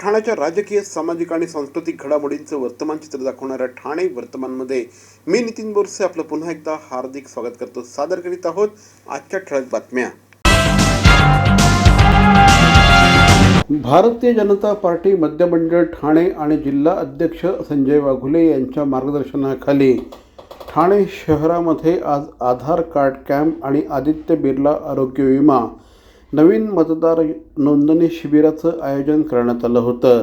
ठाण्याच्या राजकीय सामाजिक आणि सांस्कृतिक घडामोडींचं वर्तमान चित्र दाखवणाऱ्या ठाणे वर्तमानमध्ये मी नितीन बोरसे आपलं पुन्हा एकदा हार्दिक स्वागत करतो. सादर करीत आहोत आजच्या ठळक बातम्या. भारतीय जनता पार्टी मध्यमंडळ ठाणे आणि जिल्हा अध्यक्ष संजय वाघुले यांच्या मार्गदर्शनाखाली ठाणे शहरामध्ये आज आधार कार्ड कॅम्प आणि आदित्य बिर्ला आरोग्य विमा नवीन मतदार नोंदणी शिबिराचं आयोजन करण्यात आलं होतं.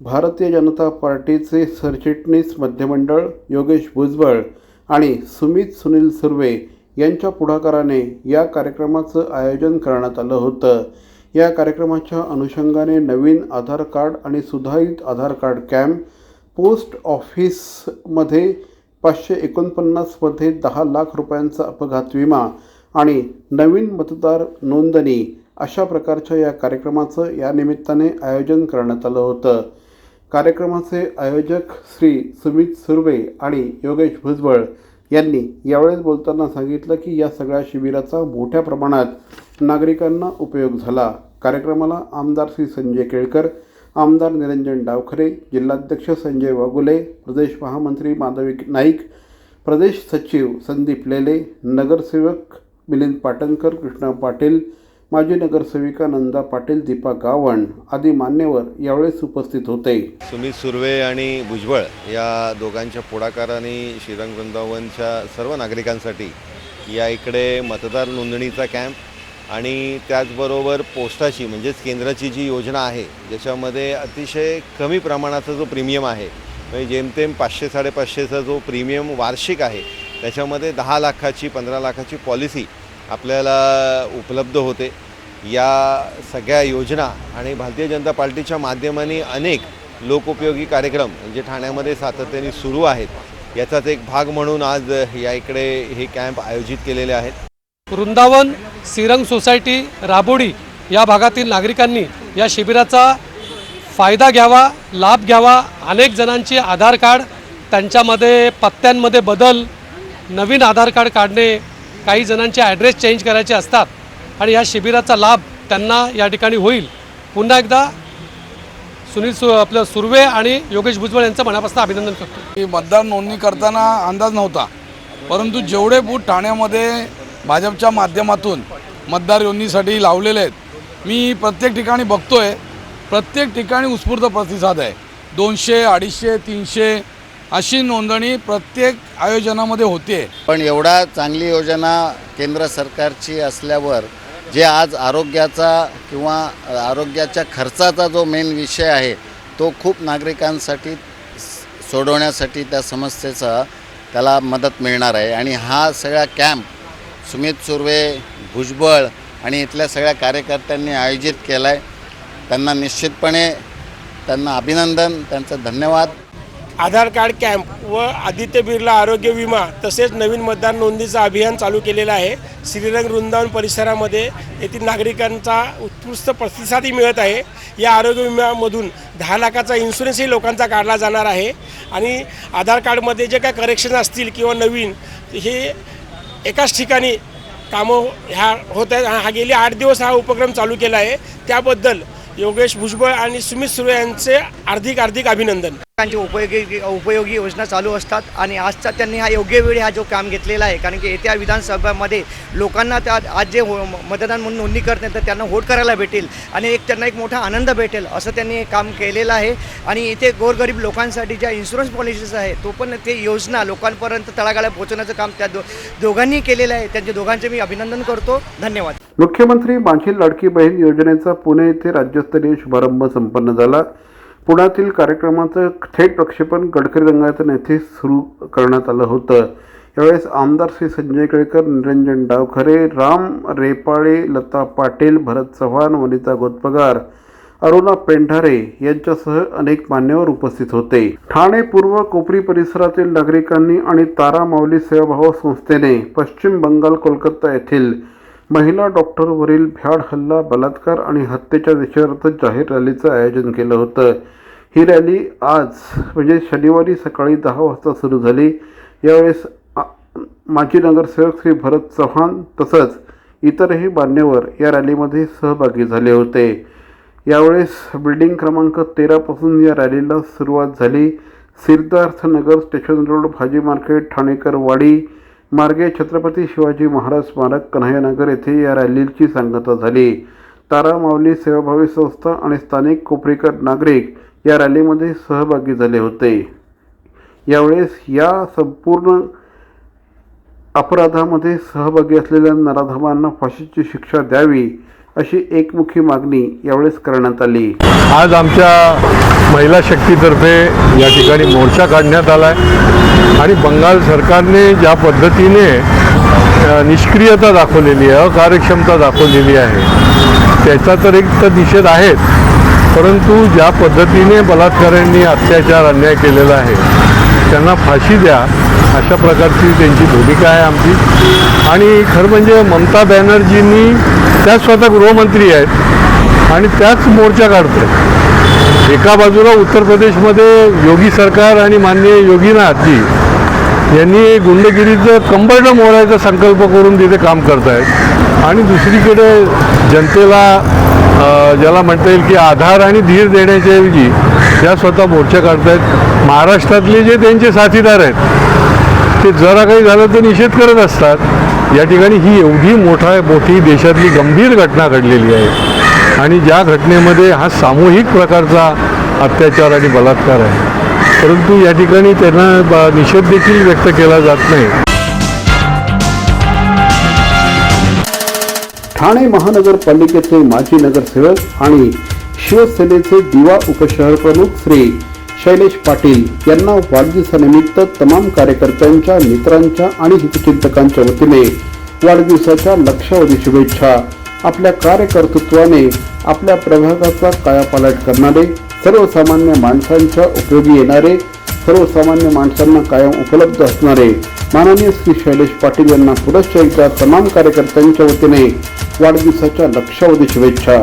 भारतीय जनता पार्टीचे सरचिटणीस मध्यमंडळ योगेश भुजबळ आणि सुमित सुनील सुर्वे यांच्या पुढाकाराने या कार्यक्रमाचं आयोजन करण्यात आलं होतं. या कार्यक्रमाच्या अनुषंगाने नवीन आधार कार्ड आणि सुधारित आधार कार्ड कॅम्प पोस्ट ऑफिसमध्ये पाचशे एकोणपन्नासमध्ये दहा लाख रुपयांचा अपघात विमा आणि नवीन मतदार नोंदणी अशा प्रकारच्या या कार्यक्रमाचं या निमित्ताने आयोजन करण्यात आलं होतं. कार्यक्रमाचे आयोजक श्री सुमित सुर्वे आणि योगेश भुजबळ यांनी यावेळेस बोलताना सांगितलं की या सगळ्या शिबिराचा मोठ्या प्रमाणात नागरिकांना उपयोग झाला. कार्यक्रमाला आमदार श्री संजय केळकर आमदार निरंजन डावखरे जिल्हाध्यक्ष संजय वागुले प्रदेश महामंत्री माधवी नाईक प्रदेश सचिव संदीप लेले नगरसेवक मिलिंद पाटणकर कृष्णा पाटील माजी नगरसेविका नंदा पाटील दीपा गावण आदी मान्यवर यावेळेस उपस्थित होते. सुमित सुर्वे आणि भुजबळ या दोघांच्या पुढाकाराने श्रीरंग वृंदावनच्या सर्व नागरिकांसाठी या इकडे मतदार नोंदणीचा कॅम्प आणि त्याचबरोबर पोस्टाची म्हणजेच केंद्राची जी योजना आहे ज्याच्यामध्ये अतिशय कमी प्रमाणाचा जो प्रीमियम आहे म्हणजे जेमतेम पाचशे साडेपाचशेचा जो प्रीमियम वार्षिक आहे त्याच्यामध्ये दहा लाखाची पंधरा लाखाची पॉलिसी आपल्याला उपलब्ध होते. या सगळ्या योजना आणि भारतीय जनता पार्टीच्या माध्यमाने अनेक लोकोपयोगी कार्यक्रम जे ठाण्यामध्ये सातत्याने सुरू आहेत याचाच एक भाग म्हणून आज या इकडे हे कॅम्प आयोजित केलेले आहेत. वृंदावन सिरंग सोसायटी राबोडी या भागातील नागरिकांनी या शिबिराचा फायदा घ्यावा लाभ घ्यावा अनेक जणांचे आधार कार्ड त्यांच्यामध्ये पत्त्यांमध्ये बदल नवीन आधार कार्ड काढणे काही जणांचे ॲड्रेस चेंज करायचे असतात. आणि या शिबिराचा लाभ त्यांना या ठिकाणी होईल. पुन्हा एकदा सुनील सु आपलं सुर्वे आणि योगेश भुजबळ यांचं मनापासून अभिनंदन करतो. की मतदार नोंदणी करताना अंदाज नव्हता परंतु जेवढे बूथ ठाण्यामध्ये भाजपच्या माध्यमातून मतदार नोंदणीसाठी लावलेले आहेत मी प्रत्येक ठिकाणी बघतोय प्रत्येक ठिकाणी उत्स्फूर्त प्रतिसाद आहे. दोनशे अडीचशे तीनशे अशी नोंदणी प्रत्येक आयोजनामध्ये होते. पण एवढा चांगली योजना केंद्र सरकारची असल्यावर जे आज आरोग्याचा किंवा आरोग्याच्या खर्चाचा जो मेन विषय आहे तो खूप नागरिकांसाठी सोडवण्यासाठी त्या समस्येचा त्याला मदत मिळणार आहे. आणि हा सगळा कॅम्प सुमित सुर्वे भुजबळ आणि इथल्या सगळ्या कार्यकर्त्यांनी आयोजित केला आहे त्यांना निश्चितपणे त्यांना अभिनंदन त्यांचं धन्यवाद. आधार कार्ड कॅम्प व आदित्य बिर्ला आरोग्य विमा तसेच नवीन मतदार नोंदीचं अभियान चालू केलेलं आहे. श्रीरंग वृंदावन परिसरामध्ये येथील नागरिकांचा उत्कृष्ट प्रतिसादही मिळत आहे. या आरोग्य विम्यामधून दहा लाखाचा इन्शुरन्सही लोकांचा काढला जाणार आहे. आणि आधार कार्डमध्ये जे काय करेक्शन असतील किंवा नवीन हे एकाच ठिकाणी कामं ह्या होत आहेत. हा गेले आठ दिवस हा उपक्रम चालू केला आहे. त्याबद्दल योगेश भुजबळ आणि सुमित सुर्वे यांचे हार्दिक हार्दिक अभिनंदन. लोकांची उपयोगी उपयोगी योजना चालू असतात आणि आजचा त्यांनी हा योग्य वेळी हा जो काम घेतलेला आहे कारण की येत्या विधानसभामध्ये लोकांना त्या आज जे हो- मतदान म्हणून नोंदणी करते तर त्यांना वोट करायला भेटेल आणि एक त्यांना एक मोठा आनंद भेटेल असं त्यांनी काम केलेलं आहे. आणि इथे गोरगरीब लोकांसाठी ज्या इन्शुरन्स पॉलिसीज आहे तो पण ते योजना लोकांपर्यंत तळागाळा पोहोचवण्याचं काम त्या दो दोघांनी केलेलं आहे. त्यांचे दोघांचे मी अभिनंदन करतो. धन्यवाद. मुख्यमंत्री माझी लाडकी बहीण योजनेचा पुणे येथे राज्यस्तरीय शुभारंभ संपन्न झाला. पुण्यातील कार्यक्रमाचं थेट प्रक्षेपण गडकरी रंगायतन येथे सुरू करण्यात आलं होतं. यावेळेस आमदार श्री संजय केळकर निरंजन डावखरे राम रेपाळे लता पाटील भरत चव्हाण वनिता गोतपगार अरुणा पेंढारे यांच्यासह अनेक मान्यवर उपस्थित होते. ठाणे पूर्व कोपरी परिसरातील नागरिकांनी आणि तारा माऊली सेवाभाव संस्थेने पश्चिम बंगाल कोलकाता येथील महिला डॉक्टरवरील भ्याड हल्ला बलात्कार आणि हत्येच्या विषयार्थ जाहीर रॅलीचं आयोजन केलं होतं. ही रॅली आज म्हणजे शनिवारी सकाळी दहा वाजता सुरू झाली. यावेळेस माजी नगरसेवक श्री भरत चव्हाण तसंच इतरही मान्यवर या रॅलीमध्ये सहभागी झाले होते. यावेळेस बिल्डिंग क्रमांक तेरापासून या रॅलीला सुरुवात झाली. सिद्धार्थनगर स्टेशन रोड भाजी मार्केट ठाणेकर वाडी मार्गे छत्रपती शिवाजी महाराज स्मारक कन्हैयानगर येथे या रॅलीची सांगता झाली. तारा माऊली सेवाभावी संस्था आणि स्थानिक कोपरीकर नागरिक या रॅलीमध्ये सहभागी झाले होते. यावेळेस या संपूर्ण अपराधामध्ये सहभागी असलेल्या नराधमांना फाशीची शिक्षा द्यावी अशी एकमुखी मागणी यावेळेस करण्यात आली. आज आमच्या महिला शक्तीतर्फे या ठिकाणी मोर्चा काढण्यात आला आहे आणि बंगाल सरकारने ज्या पद्धतीने निष्क्रियता दाखवलेली आहे अकार्यक्षमता दाखवलेली आहे त्याचा तर एक तर निषेध आहेच. परंतु ज्या पद्धतीने बलात्काऱ्यांनी अत्याचार अन्याय केलेला आहे त्यांना फाशी द्या अशा प्रकारची त्यांची भूमिका आहे आमची. आणि खरं म्हणजे ममता बॅनर्जींनी त्याच स्वतः गृहमंत्री आहेत आणि त्याच मोर्चा काढतात एका बाजूला उत्तर प्रदेशमध्ये योगी सरकार आणि माननीय योगीनाथजी यांनी गुंडगिरीचं कंबरडं मोडायचा संकल्प करून तिथे काम करत आहेत आणि दुसरीकडे जनतेला ज्याला म्हणता येईल की आधार आणि धीर देण्याच्याऐवजी त्या स्वतः मोर्चा काढतायत. महाराष्ट्रातले जे त्यांचे साथीदार आहेत ते जरा काही झालं तर निषेध करत असतात. या ठिकाणी ही एवढी मोठा मोठी देशातली गंभीर घटना घडलेली आहे. आणि ज्या घटनेमध्ये हा सामूहिक प्रकारचा अत्याचार आणि बलात्कार आहे. परंतु या ठिकाणी त्यांना निषेध देखील व्यक्त केला जात नाही. ठाणे महानगरपालिकेचे माजी नगरसेवक आणि शिवसेनेचे दिवा उपशहर प्रमुख श्री शैलेश पाटील यांना वाढदिवसानिमित्त तमाम कार्यकर्त्यांच्या मित्रांच्या आणि हितचिंतकांच्या वतीने वाढदिवसाच्या लक्षावधी शुभेच्छा. आपल्या कार्यकर्तृत्वाने आपल्या प्रभागाचा कायापालट करणारे सर्वसामान्य माणसांच्या उपयोगी येणारे सर्वसामान्य माणसांना कायम उपलब्ध असणारे माननीय श्री शैलेश पाटील यांना पुनश्च तमाम कार्यकर्त्यांच्या वतीने वाढदिवसाच्या लक्षावधी शुभेच्छा.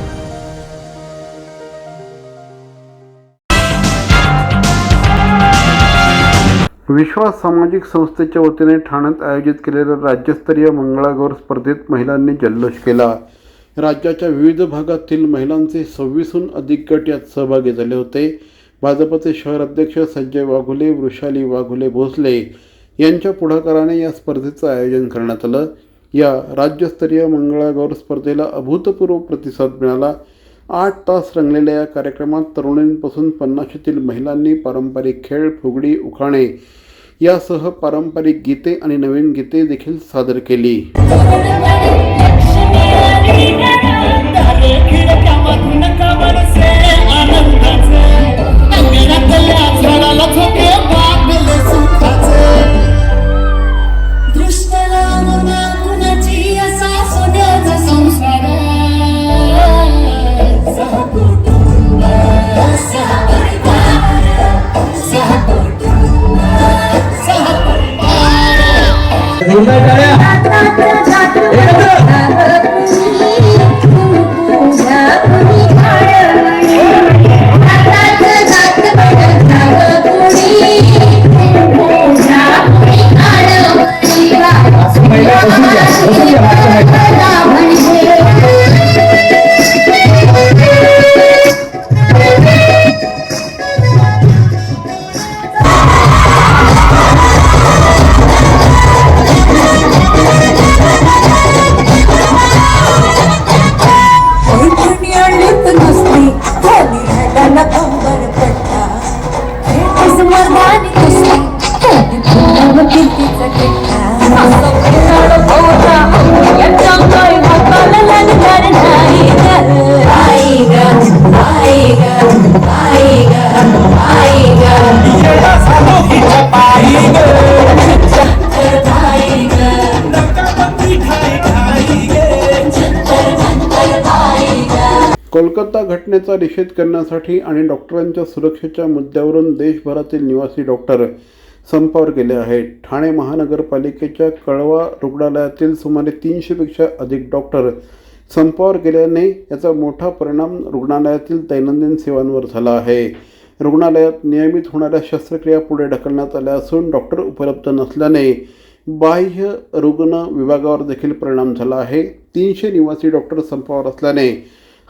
विश्वास सामाजिक संस्थेच्या वतीने ठाण्यात आयोजित केलेल्या राज्यस्तरीय मंगळागौर स्पर्धेत महिलांनी जल्लोष केला. राज्याच्या विविध भागातील महिलांचे सव्वीसहून अधिक गट यात सहभागी झाले होते. भाजपचे शहर अध्यक्ष संजय वाघुले वृषाली वाघुले भोसले यांच्या पुढाकाराने या स्पर्धेचं आयोजन करण्यात आलं. या राज्यस्तरीय मंगळागौर स्पर्धेला अभूतपूर्व प्रतिसाद मिळाला. आठ तास रंगलेल्या या कार्यक्रमात तरुणींपासून पन्नाशीतील महिलांनी पारंपरिक खेळ फुगडी उखाणे यासह पारंपरिक गीते आणि नवीन गीते देखील सादर केली. कोलकाता घटनेचा निषेध करण्यासाठी आणि डॉक्टरांच्या सुरक्षेच्या मुद्द्यावरून देशभरातील निवासी डॉक्टर संपावर गेले आहेत. ठाणे महानगरपालिकेच्या कळवा रुग्णालयातील सुमारे तीनशेपेक्षा अधिक डॉक्टर संपावर गेल्याने याचा मोठा परिणाम रुग्णालयातील दैनंदिन सेवांवर झाला आहे. रुग्णालयात नियमित होणाऱ्या शस्त्रक्रिया पुढे ढकलण्यात आल्या असून डॉक्टर उपलब्ध नसल्याने बाह्य रुग्ण विभागावर देखील परिणाम झाला आहे. तीनशे निवासी डॉक्टर संपावर असल्याने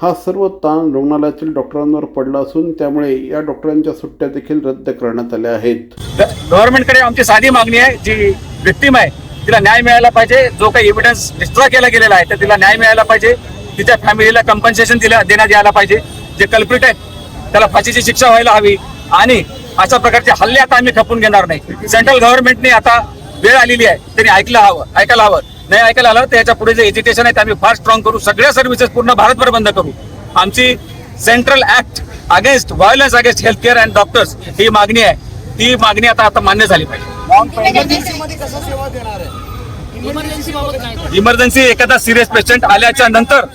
हा सर्व ताण रुग्णालयातील डॉक्टरांवर पडला असून त्यामुळे या डॉक्टरांच्या सुट्ट्या देखील रद्द करण्यात आल्या आहेत. गव्हर्नमेंटकडे आमची साधी मागणी आहे जी विक्टीम आहे तिला न्याय मिळायला पाहिजे. जो काही एव्हिडन्स डिस्ट्रॉय केला गेलेला आहे तर तिला न्याय मिळायला पाहिजे. तिच्या फॅमिलीला कम्पन्सेशन दिला देण्यात यायला पाहिजे. जे कल्प्रिट आहेत त्याला फाशीची शिक्षा व्हायला हवी. आणि अशा प्रकारचे हल्ले आता आम्ही खपून घेणार नाही. सेंट्रल गव्हर्नमेंटने आता वेळ आलेली आहे त्यांनी ऐकलं हवं ऐकायला हवं. नाही ऐकायला आलं? तर याच्यापुढे जे एज्युकेशन आहे ते आम्ही फार स्ट्रॉंग करू. सगळ्या सर्व्हिसेस पूर्ण भारतभर बंद करू. आमची central act against violence against health care and doctors ही मागणी आहे. ती मागणी आता आता मान्य झाली पाहिजे. इमर्जन्सी एखादा सिरियस पेशंट आल्याच्यानंतर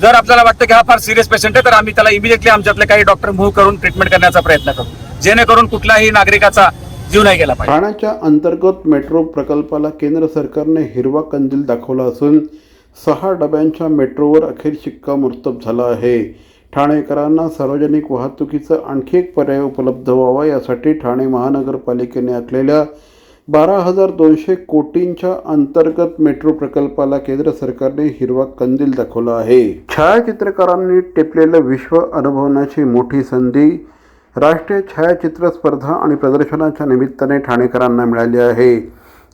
जर आपल्याला वाटतं की हा फार सिरियस पेशंट आहे तर आम्ही त्याला इमिडिएटली आमच्यातले काही डॉक्टर मूव्ह करून ट्रीटमेंट करण्याचा प्रयत्न करू. जेणेकरून कुठल्याही नागरिकाचा जीव नाही गेला पाहिजे. ठाण्याच्या अंतर्गत मेट्रो प्रकल्पाला केंद्र सरकारने हिरवा कंदील दाखवला असून सहा डब्यांच्या मेट्रोवर अखेर शिक्कामोर्तब झाला आहे. ठाणेकरांना सार्वजनिक वाहतुकीचा आणखी एक पर्याय उपलब्ध व्हावा यासाठी ठाणे महानगरपालिकेने आखलेल्या बारा हजार दोनशे कोटींच्या अंतर्गत मेट्रो प्रकल्पाला केंद्र सरकारने हिरवा कंदील दाखवला आहे. छायाचित्रकारांनी टिपलेलं विश्व अनुभवण्याची मोठी संधी राष्ट्रीय छायाचित्र स्पर्धा आणि प्रदर्शनाच्या निमित्ताने ठाणेकरांना मिळाली आहे.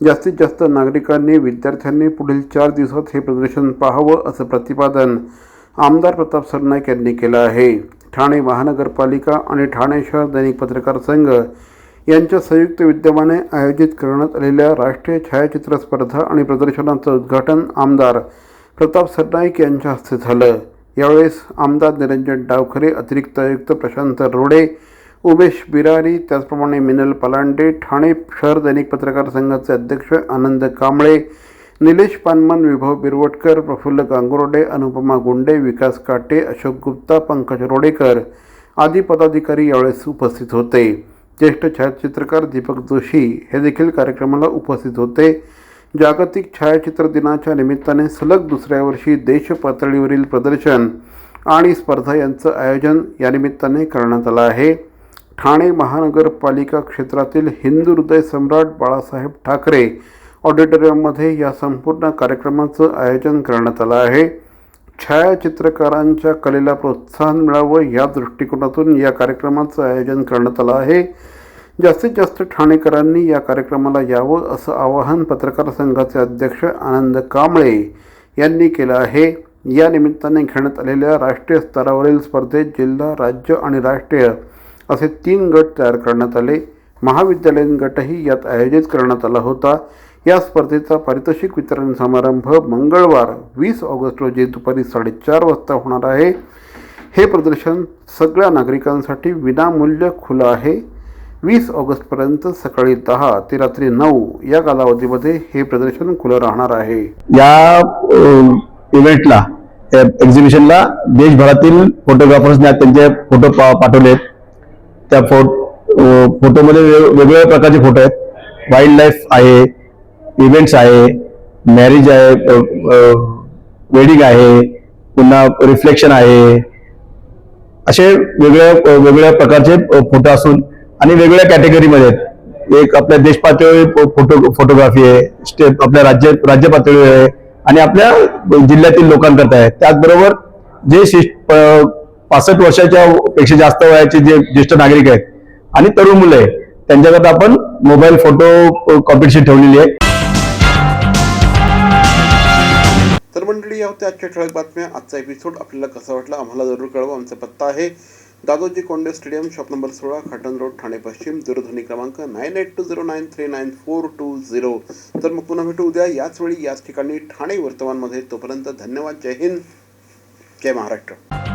जास्तीत जास्त नागरिकांनी विद्यार्थ्यांनी पुढील चार दिवसात हे प्रदर्शन पाहावं असं प्रतिपादन आमदार प्रताप सरनाईक यांनी केलं आहे. ठाणे महानगरपालिका आणि ठाणे शहर दैनिक पत्रकार संघ यांच्या संयुक्त विद्यमाने आयोजित करण्यात आलेल्या राष्ट्रीय छायाचित्र स्पर्धा आणि प्रदर्शनाचं उद्घाटन आमदार प्रताप सरनाईक यांच्या हस्ते झालं. यावेळेस आमदार निरंजन डावखरे अतिरिक्त आयुक्त प्रशांत रोडे उमेश बिरारी त्याचप्रमाणे मिनल पलांडे ठाणे शहर दैनिक पत्रकार संघाचे अध्यक्ष आनंद कांबळे निलेश पानमन विभव बिरवटकर प्रफुल्ल गांगुर्डे अनुपमा गुंडे विकास काटे अशोक गुप्ता पंकज रोडेकर आदी पदाधिकारी यावेळेस उपस्थित होते. ज्येष्ठ छायाचित्रकार दीपक जोशी हे देखील कार्यक्रमाला उपस्थित होते. जागतिक छायाचित्र दिनाच्या निमित्ताने सलग दुसऱ्या वर्षी देश पातळीवरील प्रदर्शन आणि स्पर्धा यांचं आयोजन या निमित्ताने करण्यात आलं आहे. ठाणे महानगरपालिका क्षेत्रातील हिंदू हृदय सम्राट बाळासाहेब ठाकरे ऑडिटोरियममध्ये या संपूर्ण कार्यक्रमाचं आयोजन करण्यात आलं आहे. छायाचित्रकारांच्या कलेला प्रोत्साहन मिळावं या दृष्टिकोनातून या कार्यक्रमाचं आयोजन करण्यात आलं आहे. जास्तीत जास्त ठाणेकरांनी या कार्यक्रमाला यावं असं आवाहन पत्रकार संघाचे अध्यक्ष आनंद कांबळे यांनी केलं आहे. या निमित्ताने घेण्यात आलेल्या राष्ट्रीय स्तरावरील स्पर्धेत जिल्हा राज्य आणि राष्ट्रीय असे तीन गट तयार करण्यात आले. महाविद्यालयीन गटही यात आयोजित करण्यात आला होता. या स्पर्धेचा पारितोषिक वितरण समारंभ मंगळवार वीस ऑगस्ट रोजी दुपारी साडेचार वाजता होणार आहे. हे प्रदर्शन सगळ्या नागरिकांसाठी विनामूल्य खुलं आहे. वीस ऑगस्टपर्यंत सकाळी दहा ते रात्री नऊ या कालावधीमध्ये हे प्रदर्शन खुलं राहणार आहे. या इव्हेंटला एक्झिबिशनला देशभरातील फोटोग्राफर्सने त्यांचे फोटो पा पाठवले त्या फो फोटोमध्ये वेग वेगवेगळ्या प्रकारचे फोटो आहेत. वाईल्ड लाईफ आहे इव्हेंट्स आहे मॅरेज आहे वेडिंग आहे पुन्हा रिफ्लेक्शन आहे. असे वेगळ्या वेगवेगळ्या प्रकारचे फोटो असून आणि वेगवेगळ्या कॅटेगरीमध्ये आहेत. एक आपल्या देश पातळीवर फोटो फोटोग्राफी आहे स्टेप आपल्या राज्य राज्य पातळीवर आहे आणि आपल्या जिल्ह्यातील लोकांकरता आहे. त्याचबरोबर जे शिष्ट पासष्ट वर्षाच्या पेक्षा जास्त वयाचे जे ज्येष्ठ नागरिक आहेत आणि तरुण मुलं आहे त्यांच्याकरता आपण मोबाईल फोटो कॉम्पिटिशन ठेवलेली आहे. तर मंडळी या होत्या आजच्या ठळक बातम्या. आजचा एपिसोड आपल्याला कसा वाटला आम्हाला जरूर कळवा. आमचा पत्ता आहे Dadoji Konde stadium shop number सोळा खाटन रोड ठाणे पश्चिम दूरध्वनी क्रमांक nine eight two zero nine three nine four two zero तर मग पुन्हा भेटू उद्या. याच वेळी याच ठिकाणी ठाणे वर्तमानमध्ये. तोपर्यंत धन्यवाद. जय हिंद. जय महाराष्ट्र.